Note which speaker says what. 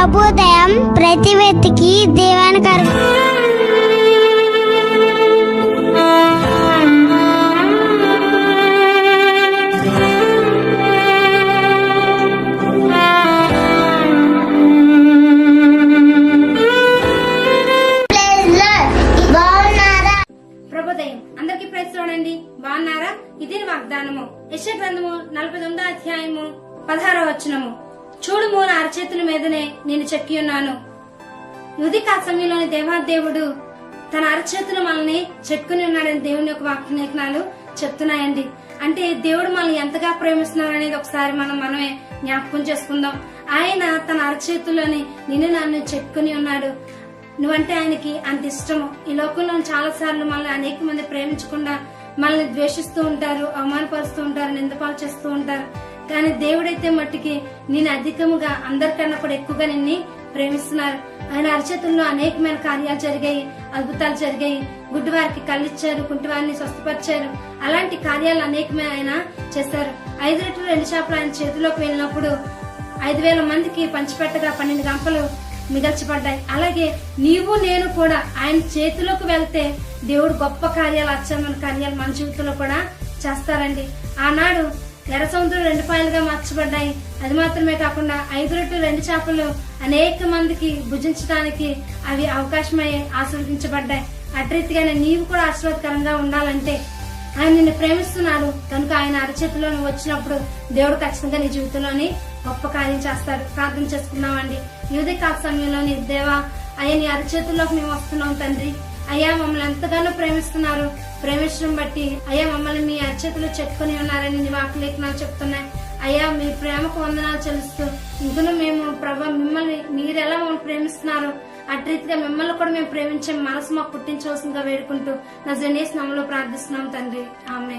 Speaker 1: ప్రభుదయం ప్రతి వ్యక్తికి దీవెనకరం. బాగున్నారా?
Speaker 2: ప్రభుదయం. అందరికి ప్రైజ్ చూడండి బాగున్నారా? ఇది వాగ్దానము. యశ గ్రంథము నలభై తొమ్మిదో అధ్యాయము పదహారో వచనము. చూడుము నా అరచేతుల మీదనే నేను చెక్కి ఉన్నాను. యుధిక సమయంలోని దేవాదేవుడు తన అరచేతులు మనల్ని చెక్కుని ఉన్నాడని దేవుని యొక్క వాక్యలేఖనాలు చెప్తున్నాయండి. అంటే దేవుడు మనల్ని ఎంతగా ప్రేమిస్తున్నారు అనేది ఒకసారి మనం మనమే జ్ఞాపకం చేసుకుందాం. ఆయన తన అరచేతులని నిన్ను నన్ను చెక్కుని ఉన్నాడు. నువ్వంటే ఆయనకి అంత ఇష్టము. ఈ లోకంలో చాలా సార్లు మనల్ని అనేక మంది ప్రేమించకుండా మనల్ని ద్వేషిస్తూ ఉంటారు అవమానపరుస్తూ ఉంటారు నిందపాలు చేస్తూ ఉంటారు. కానీ దేవుడైతే మట్టికి నేను అధికముగా అందరికన్నా కూడా ఎక్కువగా నిన్ను ప్రేమిస్తున్నారు. ఆయన అరచేతుల్లో అనేకమైన కార్యాలు జరిగాయి అద్భుతాలు జరిగాయి. గుడ్డివారికి కళ్ళిచ్చారు కుంటివారిని స్వస్థపరిచారు. అలాంటి కార్యాలు అనేకమైన ఆయన చేశారు. ఐదు రెట్లు రెండు చేపలు ఆయన చేతిలోకి వెళ్ళినప్పుడు ఐదు వేల మందికి పంచిపెట్టగా పన్నెండు గంపలు మిగల్చబడ్డాయి. అలాగే నీవు నేను కూడా ఆయన చేతిలోకి వెళ్తే దేవుడు గొప్ప కార్యాలు అచ్చమైన కార్యాలు మన జీవితంలో కూడా చేస్తారండి. ఆనాడు ఎర్ర సముద్రం రెండు పాయలుగా మార్చబడ్డాయి. అది మాత్రమే కాకుండా ఐదు రొట్టెలు రెండు చేపలు అనేక మందికి భుజించడానికి అవి అవకాశమై ఆస్వాదించబడ్డాయి అట్రీతిగానే నీవు కూడా ఆశీర్వాదకరంగా ఉండాలంటే ఆయన నిన్ను ప్రేమిస్తున్నాడు. కనుక ఆయన అరచేతిలో వచ్చినప్పుడు దేవుడు ఖచ్చితంగా నీ జీవితంలోని గొప్ప కార్యం చేస్తాడు. ప్రార్థన చేసుకున్నామండి యువతి కాల సమయంలోని దేవా అయ్యా నీ అరచేతుల్లోకి మేము వస్తున్నాం తండ్రి. అయ్యా మమ్మల్ని ఎంతగానో ప్రేమిస్తున్నారు. ప్రేమించడం బట్టి అయ్యా మమ్మల్ని మీ అరచేతులు చెప్పుకొని ఉన్నారని నీ వాకులేఖనాలు చెప్తున్నాయి. అయ్యా మీ ప్రేమకు వందనాలు చెల్లిస్తూ ఇంకను మేము ప్రభా మిమ్మల్ని మీరెలా మమ్మల్ని ప్రేమిస్తున్నారు అట్రీతిగా మిమ్మల్ని కూడా మేము ప్రేమించే మనసు మాకు పుట్టించవలసిందిగా వేడుకుంటూ నా జనేసి నమ్మలో ప్రార్థిస్తున్నాం తండ్రి. ఆమె